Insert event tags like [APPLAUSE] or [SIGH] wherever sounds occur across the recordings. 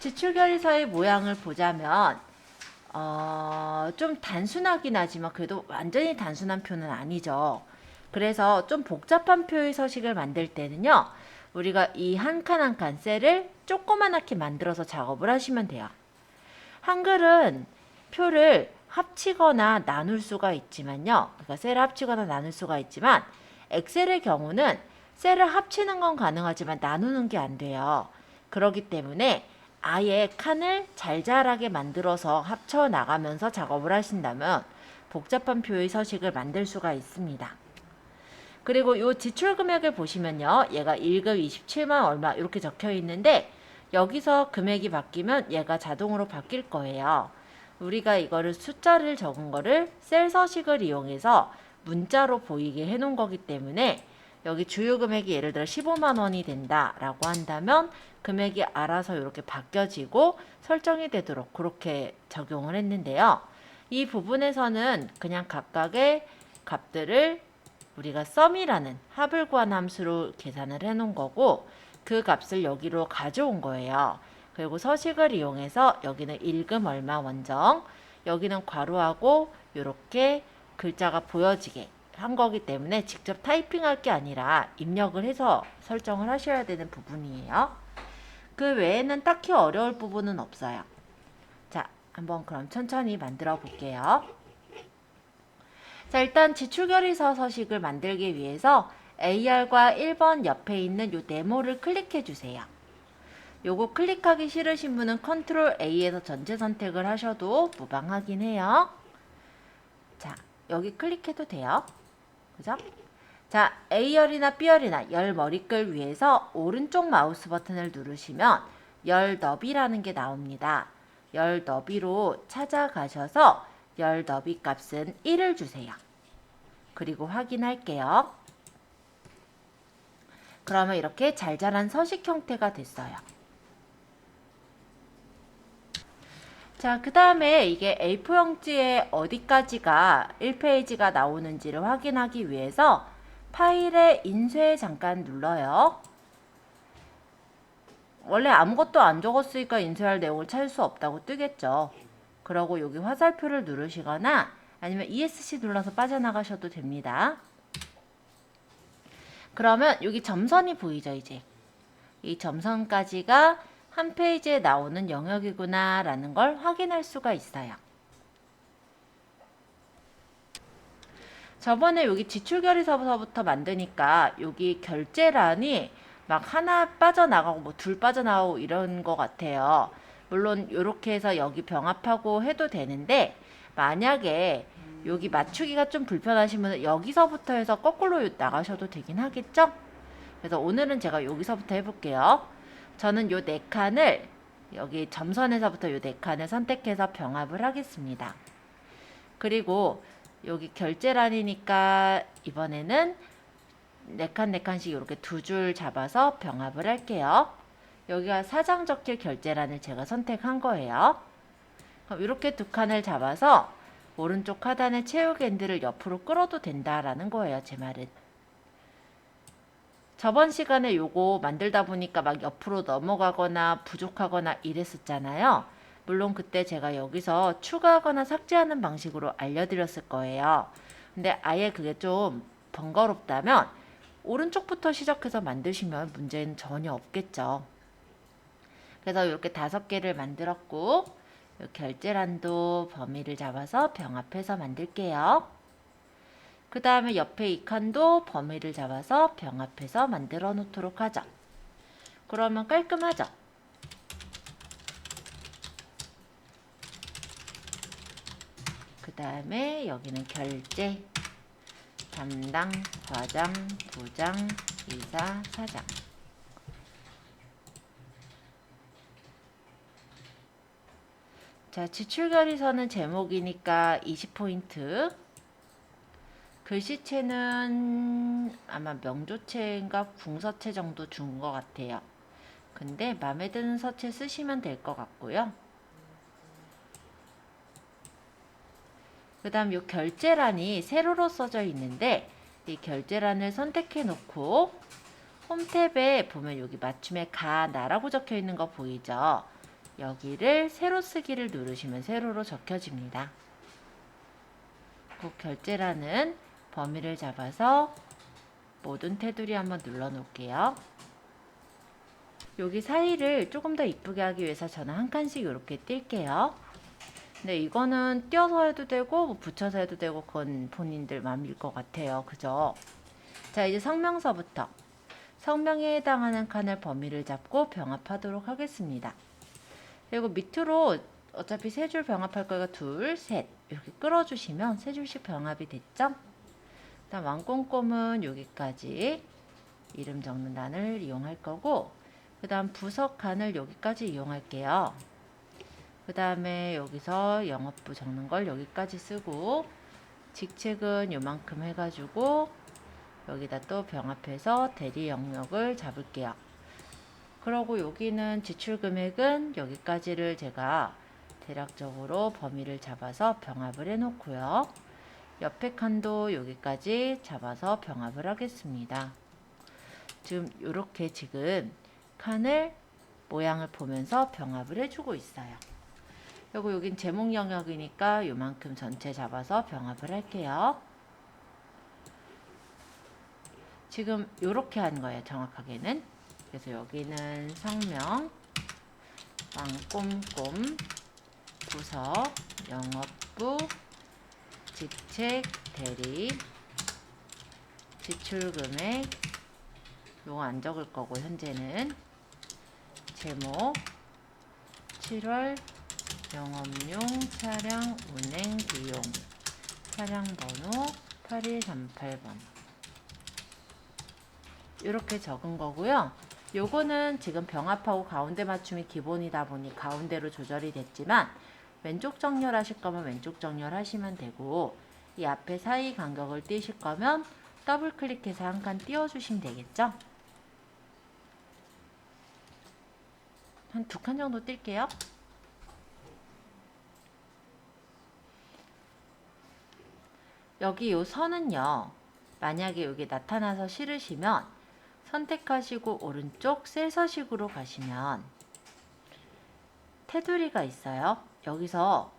지출결의서의 모양을 보자면 어, 좀 단순하긴 하지만 그래도 완전히 단순한 표는 아니죠. 그래서 좀 복잡한 표의 서식을 만들 때는요. 우리가 이 한 칸 한 칸 셀을 조그만하게 만들어서 작업을 하시면 돼요. 한글은 표를 합치거나 나눌 수가 있지만요. 그러니까 셀을 합치거나 나눌 수가 있지만 엑셀의 경우는 셀을 합치는 건 가능하지만 나누는 게 안 돼요. 그렇기 때문에 아예 칸을 잘잘하게 만들어서 합쳐 나가면서 작업을 하신다면 복잡한 표의 서식을 만들 수가 있습니다. 그리고 이 지출 금액을 보시면요. 얘가 1급 27만 얼마 이렇게 적혀 있는데 여기서 금액이 바뀌면 얘가 자동으로 바뀔 거예요. 우리가 이거를 숫자를 적은 거를 셀 서식을 이용해서 문자로 보이게 해 놓은 거기 때문에 여기 주요 금액이 예를 들어 15만 원이 된다라고 한다면 금액이 알아서 이렇게 바뀌어지고 설정이 되도록 그렇게 적용을 했는데요. 이 부분에서는 그냥 각각의 값들을 우리가 썸이라는 합을 구한 함수로 계산을 해 놓은 거고 그 값을 여기로 가져온 거예요. 그리고 서식을 이용해서 여기는 1금 얼마 원정, 여기는 괄호하고 이렇게 글자가 보여지게 한 거기 때문에 직접 타이핑할 게 아니라 입력을 해서 설정을 하셔야 되는 부분이에요. 그 외에는 딱히 어려울 부분은 없어요. 자, 한번 그럼 천천히 만들어 볼게요. 자, 일단 지출결의서 서식을 만들기 위해서 AR과 1번 옆에 있는 요 네모를 클릭해 주세요. 요거 클릭하기 싫으신 분은 컨트롤 A에서 전체 선택을 하셔도 무방하긴 해요. 자, 여기 클릭해도 돼요. 그죠? 자, A열이나 B열이나 열 머리글 위에서 오른쪽 마우스 버튼을 누르시면 열 너비라는 게 나옵니다. 열 너비로 찾아가셔서 열 너비 값은 1을 주세요. 그리고 확인할게요. 그러면 이렇게 잘 자란 서식 형태가 됐어요. 자, 그 다음에 이게 A4용지에 어디까지가 1페이지가 나오는지를 확인하기 위해서 파일의 인쇄 잠깐 눌러요. 원래 아무것도 안 적었으니까 인쇄할 내용을 찾을 수 없다고 뜨겠죠. 그러고 여기 화살표를 누르시거나 아니면 ESC 눌러서 빠져나가셔도 됩니다. 그러면 여기 점선이 보이죠, 이제. 이 점선까지가 한 페이지에 나오는 영역이구나 라는 걸 확인할 수가 있어요. 저번에 여기 지출결의서부터 만드니까 여기 결제란이 막 하나 빠져나가고 뭐 둘 빠져나오고 이런 것 같아요. 물론 이렇게 해서 여기 병합하고 해도 되는데 만약에 여기 맞추기가 좀 불편하시면 여기서부터 해서 거꾸로 나가셔도 되긴 하겠죠? 그래서 오늘은 제가 여기서부터 해볼게요. 저는 요 네 칸을 여기 점선에서부터 요 네 칸을 선택해서 병합을 하겠습니다. 그리고 여기 결제란이니까 이번에는 네 칸, 네 칸씩 이렇게 두 줄 잡아서 병합을 할게요. 여기가 사장 적힐 결제란을 제가 선택한 거예요. 그럼 이렇게 두 칸을 잡아서 오른쪽 하단의 채우기 핸들을 옆으로 끌어도 된다라는 거예요. 제 말은. 저번 시간에 요거 만들다 보니까 막 옆으로 넘어가거나 부족하거나 이랬었잖아요. 물론 그때 제가 여기서 추가하거나 삭제하는 방식으로 알려드렸을 거예요. 근데 아예 그게 좀 번거롭다면 오른쪽부터 시작해서 만드시면 문제는 전혀 없겠죠. 그래서 이렇게 다섯 개를 만들었고 결제란도 범위를 잡아서 병합해서 만들게요. 그 다음에 옆에 이 칸도 범위를 잡아서 병합해서 만들어 놓도록 하죠. 그러면 깔끔하죠? 그 다음에 여기는 결제, 담당, 과장, 부장, 이사, 사장. 자, 지출결의서는 제목이니까 20포인트. 글씨체는 아마 명조체인가 궁서체 정도 준 것 같아요. 근데 마음에 드는 서체 쓰시면 될 것 같고요. 그 다음 이 결제란이 세로로 써져 있는데 이 결제란을 선택해 놓고 홈 탭에 보면 여기 맞춤에 가, 나라고 적혀 있는 거 보이죠? 여기를 세로 쓰기를 누르시면 세로로 적혀집니다. 꼭 결제라는 범위를 잡아서 모든 테두리 한번 눌러 놓을게요. 여기 사이를 조금 더 이쁘게 하기 위해서 저는 한 칸씩 이렇게 뛸게요. 근데 이거는 띄어서 해도 되고 뭐 붙여서 해도 되고 그건 본인들 마음일 것 같아요. 그죠? 자 이제 성명서부터 성명에 해당하는 칸을 범위를 잡고 병합하도록 하겠습니다. 그리고 밑으로 어차피 세 줄 병합할 거니까 둘, 셋 이렇게 끌어주시면 세 줄씩 병합이 됐죠? 일단 왕꼼꼼은 여기까지 이름 적는 단을 이용할 거고 그 다음 부석 칸을 여기까지 이용할게요. 그 다음에 여기서 영업부 적는 걸 여기까지 쓰고 직책은 요만큼 해가지고 여기다 또 병합해서 대리 영역을 잡을게요. 그러고 여기는 지출 금액은 여기까지를 제가 대략적으로 범위를 잡아서 병합을 해 놓고요. 옆에 칸도 여기까지 잡아서 병합을 하겠습니다. 지금 이렇게 지금 칸을 모양을 보면서 병합을 해주고 있어요. 그리고 여긴 제목 영역이니까 요만큼 전체 잡아서 병합을 할게요. 지금 이렇게 한 거예요. 정확하게는. 그래서 여기는 성명, 왕꼼꼼, 부서, 영업부, 직책, 대리, 지출금액, 요거 안 적을 거고 현재는 제목 7월 영업용 차량 운행 비용 차량 번호 8138번 이렇게 적은 거고요. 요거는 지금 병합하고 가운데 맞춤이 기본이다 보니 가운데로 조절이 됐지만 왼쪽 정렬 하실 거면 왼쪽 정렬 하시면 되고 이 앞에 사이 간격을 띄실 거면 더블 클릭해서 한 칸 띄워주시면 되겠죠? 한 두 칸 정도 뜰게요. 여기 요 선은요. 만약에 여기 나타나서 싫으시면 선택하시고 오른쪽 셀 서식으로 가시면 테두리가 있어요. 여기서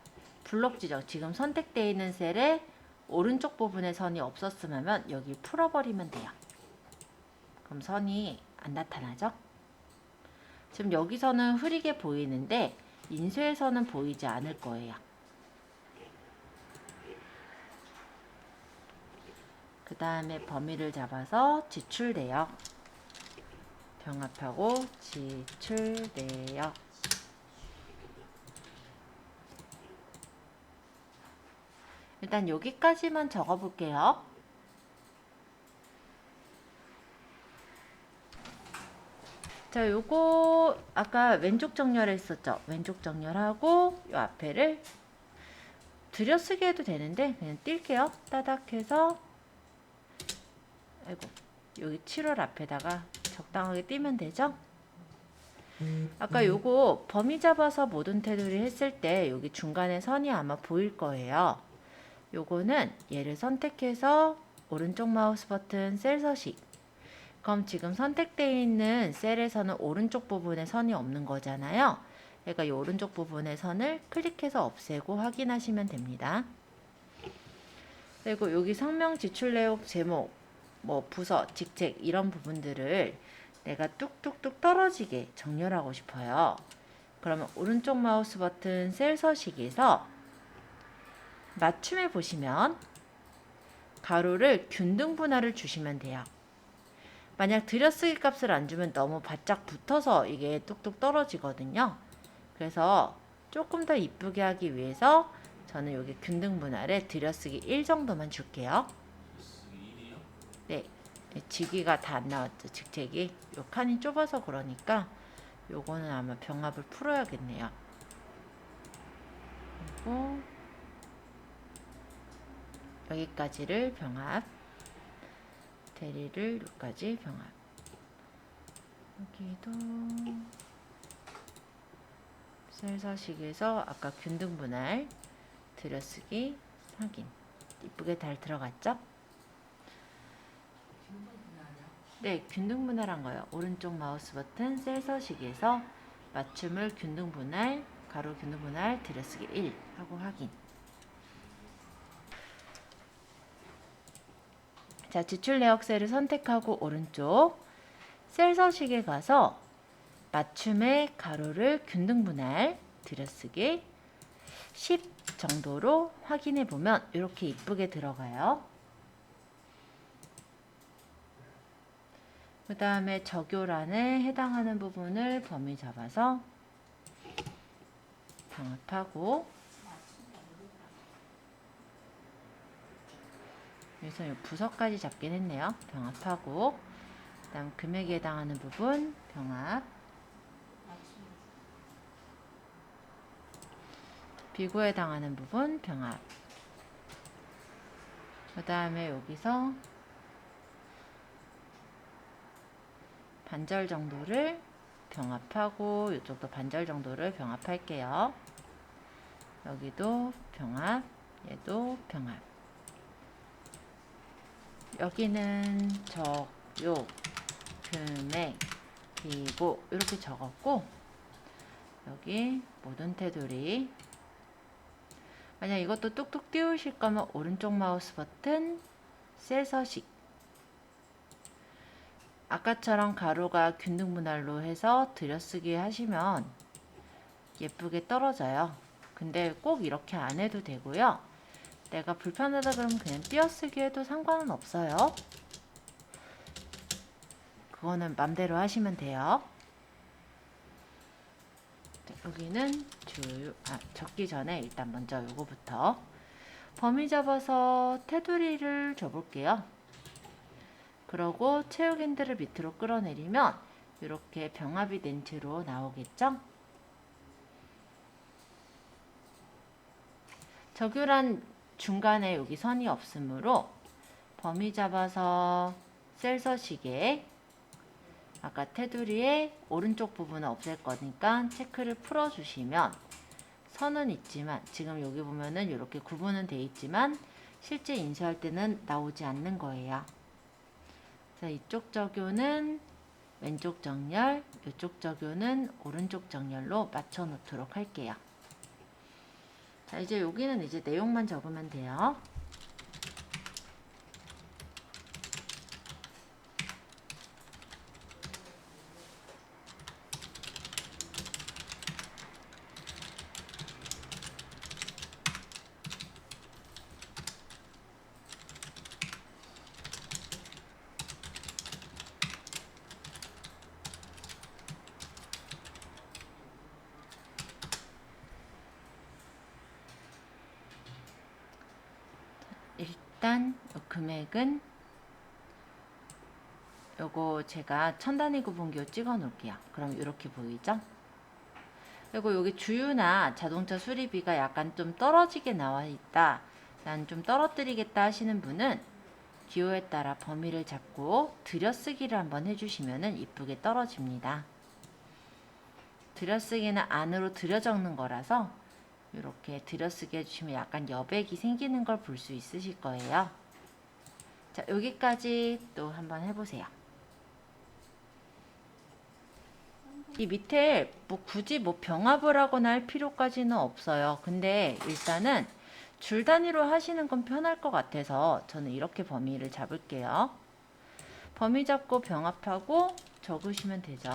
블록 지정 지금 선택되어 있는 셀에 오른쪽 부분에 선이 없었으면 여기 풀어버리면 돼요. 그럼 선이 안 나타나죠? 지금 여기서는 흐리게 보이는데 인쇄에서는 보이지 않을 거예요. 그 다음에 범위를 잡아서 지출 내역 병합하고 지출 내역 일단 여기까지만 적어 볼게요. 자, 요거 아까 왼쪽 정렬했었죠. 왼쪽 정렬하고 요 앞에를 들여쓰기 해도 되는데 그냥 뛸게요. 따닥 해서 아이고 여기 7월 앞에다가 적당하게 띄면 되죠? 아까 요거 범위 잡아서 모든 테두리 했을 때 여기 중간에 선이 아마 보일 거예요. 요거는 얘를 선택해서 오른쪽 마우스 버튼 셀 서식 그럼 지금 선택되어 있는 셀에서는 오른쪽 부분에 선이 없는 거잖아요. 그러니까 이 오른쪽 부분의 선을 클릭해서 없애고 확인하시면 됩니다. 그리고 여기 성명 지출 내역 제목 뭐 부서, 직책 이런 부분들을 내가 뚝뚝뚝 떨어지게 정렬하고 싶어요. 그러면 오른쪽 마우스 버튼 셀 서식에서 맞춤에 보시면 가로를 균등 분할을 주시면 돼요. 만약 들여쓰기 값을 안 주면 너무 바짝 붙어서 이게 뚝뚝 떨어지거든요. 그래서 조금 더 이쁘게 하기 위해서 저는 여기 균등 분할에 들여쓰기 1 정도만 줄게요. 네, 지기가 다 안 나왔죠. 직책이. 요 칸이 좁아서 그러니까 요거는 아마 병합을 풀어야겠네요. 그리고 여기까지를 병합 대리를 여기까지 병합 여기도 셀서식에서 아까 균등 분할 들여쓰기 확인 이쁘게 잘 들어갔죠? 네, 균등 분할한 거예요. 오른쪽 마우스 버튼 셀 서식에서 맞춤을 균등 분할 가로 균등 분할 들여쓰기 1 하고 확인. 자, 지출 내역 셀을 선택하고 오른쪽 셀 서식에 가서 맞춤의 가로를 균등 분할 들여쓰기 10 정도로 확인해 보면 이렇게 이쁘게 들어가요. 그 다음에 적요란에 해당하는 부분을 범위 잡아서 병합하고 여기서 이 부서까지 잡긴 했네요. 병합하고 그 다음 금액에 해당하는 부분 병합 비고에 해당하는 부분 병합 그 다음에 여기서 반절 정도를 병합하고 이쪽도 반절 정도를 병합할게요. 여기도 병합, 얘도 병합. 여기는 적요, 금액, 비고 이렇게 적었고 여기 모든 테두리 만약 이것도 뚝뚝 띄우실 거면 오른쪽 마우스 버튼 셀 서식 아까처럼 가로가 균등 분할로 해서 들여쓰기 하시면 예쁘게 떨어져요. 근데 꼭 이렇게 안 해도 되고요. 내가 불편하다 그러면 그냥 띄어쓰기 해도 상관은 없어요. 그거는 맘대로 하시면 돼요. 자, 여기는 주, 아, 적기 전에 일단 먼저 요거부터 범위 잡아서 테두리를 줘볼게요. 그러고 체육 핸들을 밑으로 끌어내리면 이렇게 병합이 된 채로 나오겠죠? 적유란 중간에 여기 선이 없으므로 범위 잡아서 셀 서식에 아까 테두리의 오른쪽 부분을 없앨 거니까 체크를 풀어 주시면 선은 있지만 지금 여기 보면은 이렇게 구분은 돼 있지만 실제 인쇄할 때는 나오지 않는 거예요. 자, 이쪽 적요는 왼쪽 정렬, 이쪽 적요는 오른쪽 정렬로 맞춰 놓도록 할게요. 자, 이제 여기는 이제 내용만 적으면 돼요. 일단 요 금액은 요거 제가 천 단위 구분기호 찍어 놓을게요. 그럼 이렇게 보이죠? 그리고 여기 주유나 자동차 수리비가 약간 좀 떨어지게 나와 있다. 난 좀 떨어뜨리겠다 하시는 분은 기호에 따라 범위를 잡고 들여쓰기를 한번 해주시면 이쁘게 떨어집니다. 들여쓰기는 안으로 들여 적는 거라서 이렇게 들여쓰기 해주시면 약간 여백이 생기는 걸 볼 수 있으실 거예요. 자, 여기까지 또 한번 해보세요. 이 밑에 뭐 굳이 뭐 병합을 하거나 할 필요까지는 없어요. 근데 일단은 줄 단위로 하시는 건 편할 것 같아서 저는 이렇게 범위를 잡을게요. 범위 잡고 병합하고 적으시면 되죠.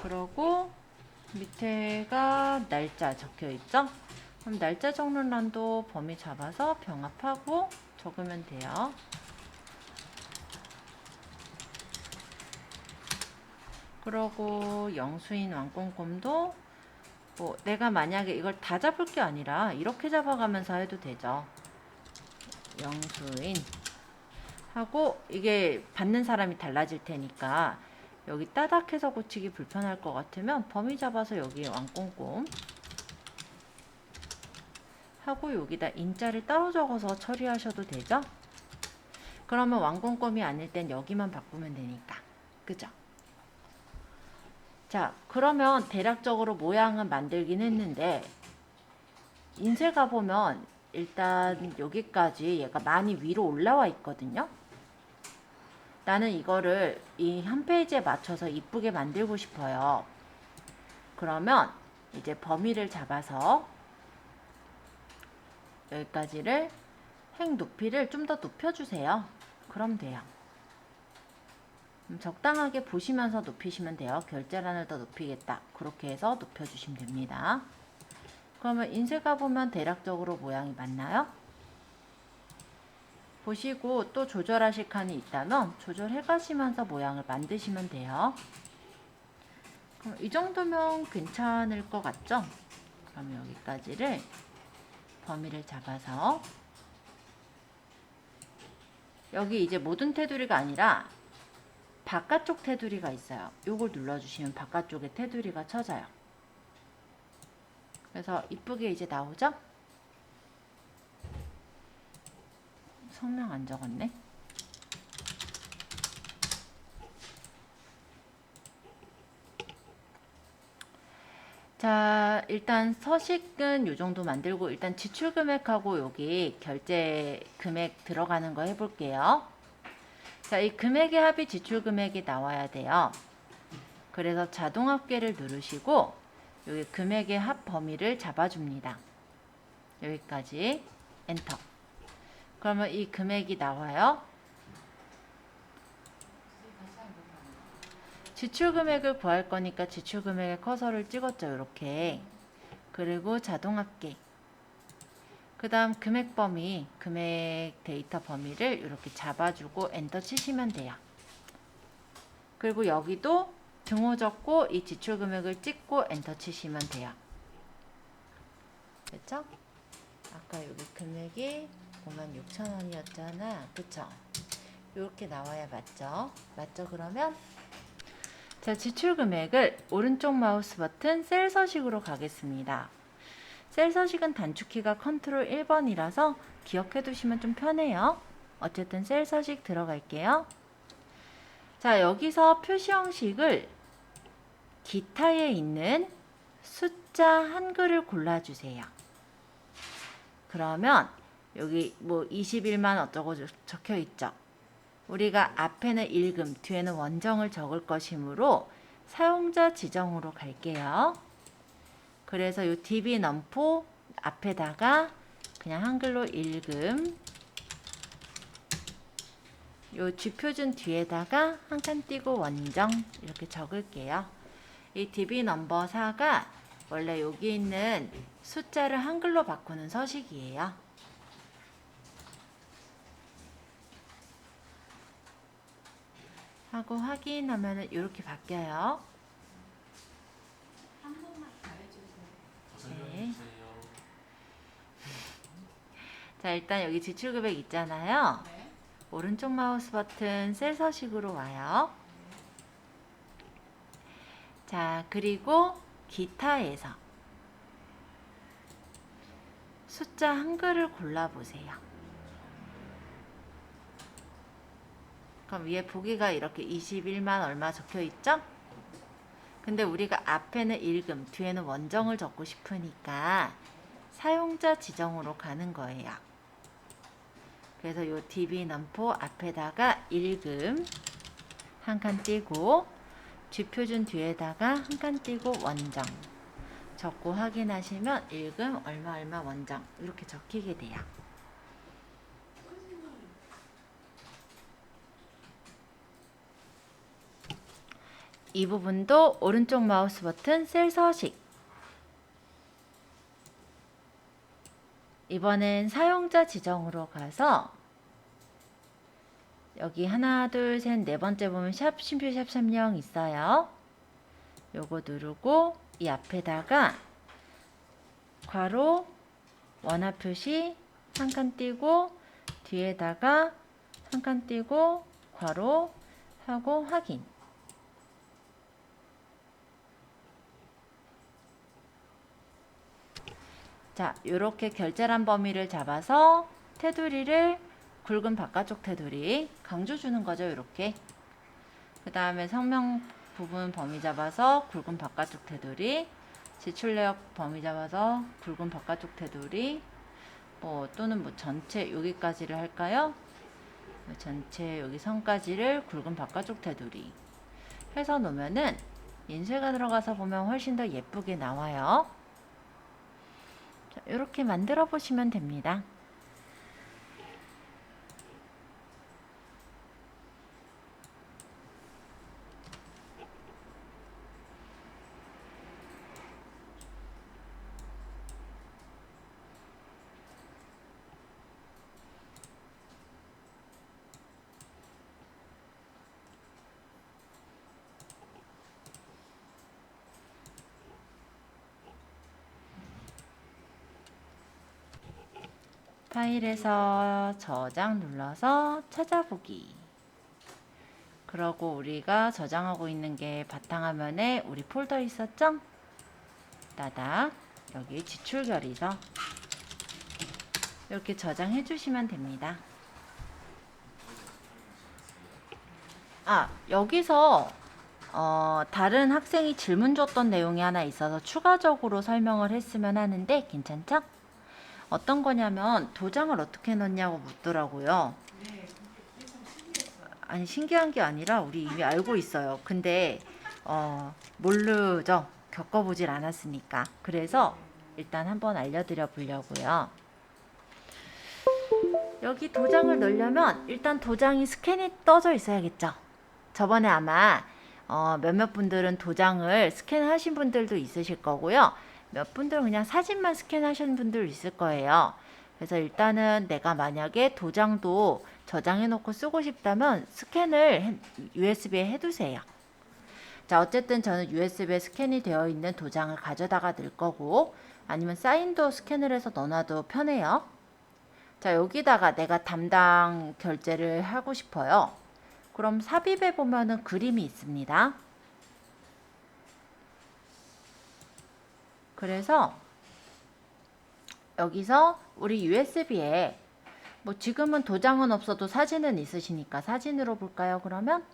그러고 밑에가 날짜 적혀 있죠? 그럼 날짜 적는 란도 범위 잡아서 병합하고 적으면 돼요. 그러고 영수인 왕꼼꼼도 뭐 내가 만약에 이걸 다 잡을 게 아니라 이렇게 잡아가면서 해도 되죠. 영수인 하고 이게 받는 사람이 달라질 테니까 여기 따닥해서 고치기 불편할 것 같으면 범위 잡아서 여기 왕꼼꼼 하고 여기다 인자를 따로 적어서 처리하셔도 되죠? 그러면 왕꼼꼼이 아닐 땐 여기만 바꾸면 되니까 그죠? 자 그러면 대략적으로 모양은 만들긴 했는데 인쇄 가보면 일단 여기까지 얘가 많이 위로 올라와 있거든요 나는 이거를 이 한 페이지에 맞춰서 이쁘게 만들고 싶어요. 그러면 이제 범위를 잡아서 여기까지를 행 높이를 좀 더 높여주세요. 그럼 돼요. 음, 적당하게 보시면서 높이시면 돼요. 결제란을 더 높이겠다. 그렇게 해서 높여주시면 됩니다. 그러면 인쇄가 보면 대략적으로 모양이 맞나요? 보시고 또 조절하실 칸이 있다면 조절해 가시면서 모양을 만드시면 돼요. 그럼 이 정도면 괜찮을 것 같죠? 그러면 여기까지를 범위를 잡아서 여기 이제 모든 테두리가 아니라 바깥쪽 테두리가 있어요. 요걸 눌러주시면 바깥쪽에 테두리가 쳐져요. 그래서 이쁘게 이제 나오죠? 성명 안 적었네. 자, 일단 서식은 요 정도 만들고 일단 지출 금액하고 여기 결제 금액 들어가는 거 해볼게요. 자, 이 금액의 합이 지출 금액이 나와야 돼요. 그래서 자동 합계를 누르시고 여기 금액의 합 범위를 잡아줍니다. 여기까지 엔터. 그러면 이 금액이 나와요. 지출 금액을 구할 거니까 지출 금액의 커서를 찍었죠. 이렇게. 그리고 자동 합계. 그 다음 금액 범위, 금액 데이터 범위를 이렇게 잡아주고 엔터 치시면 돼요. 그리고 여기도 등호 적고 이 지출 금액을 찍고 엔터 치시면 돼요. 됐죠? 아까 여기 금액이 56,000원이었잖아. 그쵸? 이렇게 나와야 맞죠? 맞죠? 그러면 자, 지출 금액을 오른쪽 마우스 버튼 셀 서식으로 가겠습니다. 셀 서식은 단축키가 컨트롤 1번이라서 기억해 두시면 좀 편해요. 어쨌든 셀 서식 들어갈게요. 자, 여기서 표시 형식을 기타에 있는 숫자 한글을 골라주세요. 그러면 여기 뭐 21만 어쩌고 적혀 있죠. 우리가 앞에는 읽음, 뒤에는 원정을 적을 것이므로 사용자 지정으로 갈게요. 그래서 이 DB 넘포 앞에다가 그냥 한글로 읽음 요 쥐표준 뒤에다가 한 칸 띄고 원정 이렇게 적을게요. 이 DB 넘버 4가 원래 여기 있는 숫자를 한글로 바꾸는 서식이에요. 하고 확인하면 이렇게 바뀌어요. 네. 자, 일단 여기 지출금액 있잖아요. 오른쪽 마우스 버튼 셀 서식으로 와요. 자, 그리고 기타에서 숫자 한글을 골라보세요. 그럼 위에 보기가 이렇게 21만 얼마 적혀 있죠? 근데 우리가 앞에는 읽음, 뒤에는 원정을 적고 싶으니까 사용자 지정으로 가는 거예요. 그래서 요 DB 넘포 앞에다가 읽음 한 칸 띄고 쥐표준 뒤에다가 한 칸 띄고 원정 적고 확인하시면 읽음 얼마 얼마 원정 이렇게 적히게 돼요. 이 부분도 오른쪽 마우스 버튼 셀 서식 이번엔 사용자 지정으로 가서 여기 하나 둘 셋 네 번째 보면 샵 심표 샵30 있어요. 요거 누르고 이 앞에다가 괄호 원화 표시 한 칸 띄고 뒤에다가 한 칸 띄고 괄호 하고 확인 자, 이렇게 결제란 범위를 잡아서 테두리를 굵은 바깥쪽 테두리 강조 주는 거죠, 이렇게. 그 다음에 성명 부분 범위 잡아서 굵은 바깥쪽 테두리, 지출 내역 범위 잡아서 굵은 바깥쪽 테두리, 뭐 또는 뭐 전체 여기까지를 할까요? 전체 여기 선까지를 굵은 바깥쪽 테두리 해서 놓으면은 인쇄가 들어가서 보면 훨씬 더 예쁘게 나와요. 자, 이렇게 만들어 보시면 됩니다. 파일에서 저장 눌러서 찾아보기. 그러고 우리가 저장하고 있는 게 바탕화면에 우리 폴더 있었죠? 따닥 여기 지출결의서 이렇게 저장해 주시면 됩니다. 아 여기서 어, 다른 학생이 질문 줬던 내용이 하나 있어서 추가적으로 설명을 했으면 하는데 괜찮죠? 어떤 거냐면 도장을 어떻게 넣냐고 묻더라고요. 아니 신기한 게 아니라 우리 이미 알고 있어요. 근데 어, 모르죠. 겪어보질 않았으니까. 그래서 일단 한번 알려드려 보려고요. 여기 도장을 넣으려면 일단 도장이 스캔이 떠져 있어야겠죠. 저번에 아마 어, 몇몇 분들은 도장을 스캔하신 분들도 있으실 거고요. 몇 분들은 그냥 사진만 스캔하신 분들 있을 거예요. 그래서 일단은 내가 만약에 도장도 저장해 놓고 쓰고 싶다면 스캔을 해- USB에 해두세요. 자, 어쨌든 저는 USB에 스캔이 되어 있는 도장을 가져다가 넣을 거고 아니면 사인도 스캔을 해서 넣어놔도 편해요. 자, 여기다가 내가 담당 결제를 하고 싶어요. 그럼 삽입에 보면은 그림이 있습니다. 그래서 여기서 우리 USB에 뭐 지금은 도장은 없어도 사진은 있으시니까 사진으로 볼까요? 그러면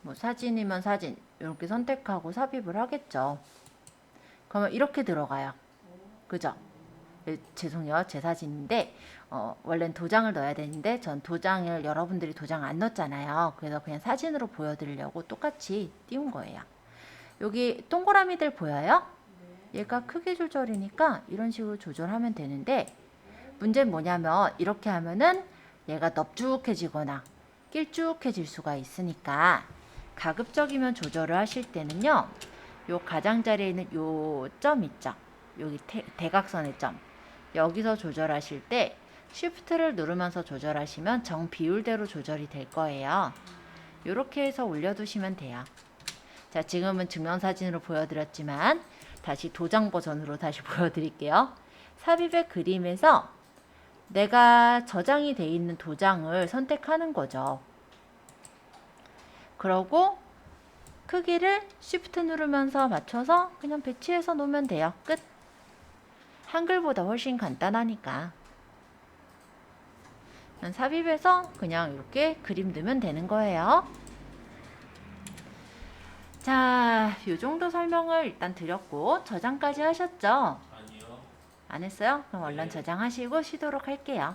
뭐 사진이면 사진 이렇게 선택하고 삽입을 하겠죠. 그러면 이렇게 들어가요. 그죠? 예, 죄송해요. 제 사진인데 어, 원래는 도장을 넣어야 되는데 전 도장을 여러분들이 도장 안 넣었잖아요. 그래서 그냥 사진으로 보여드리려고 똑같이 띄운 거예요. 여기 동그라미들 보여요? 얘가 크기 조절이니까 이런 식으로 조절하면 되는데 문제는 뭐냐면 이렇게 하면은 얘가 넙죽해지거나 길쭉해질 수가 있으니까 가급적이면 조절을 하실 때는요 요 가장자리에 있는 요 점 있죠? 여기 대, 대각선의 점. 여기서 조절하실 때 Shift를 누르면서 조절하시면 정 비율대로 조절이 될 거예요. 이렇게 해서 올려두시면 돼요. 자 지금은 증명사진으로 보여드렸지만 다시 도장 버전으로 다시 [LAUGHS] 보여드릴게요. 삽입의 그림에서 내가 저장이 돼 있는 도장을 선택하는 거죠. 그러고 크기를 Shift 누르면서 맞춰서 그냥 배치해서 놓으면 돼요. 끝. 한글보다 훨씬 간단하니까. 삽입해서 그냥 이렇게 그림 넣으면 되는 거예요. 자, 요 정도 설명을 일단 드렸고 저장까지 하셨죠? 아니요. 안 했어요? 그럼 얼른 네. 저장하시고 쉬도록 할게요.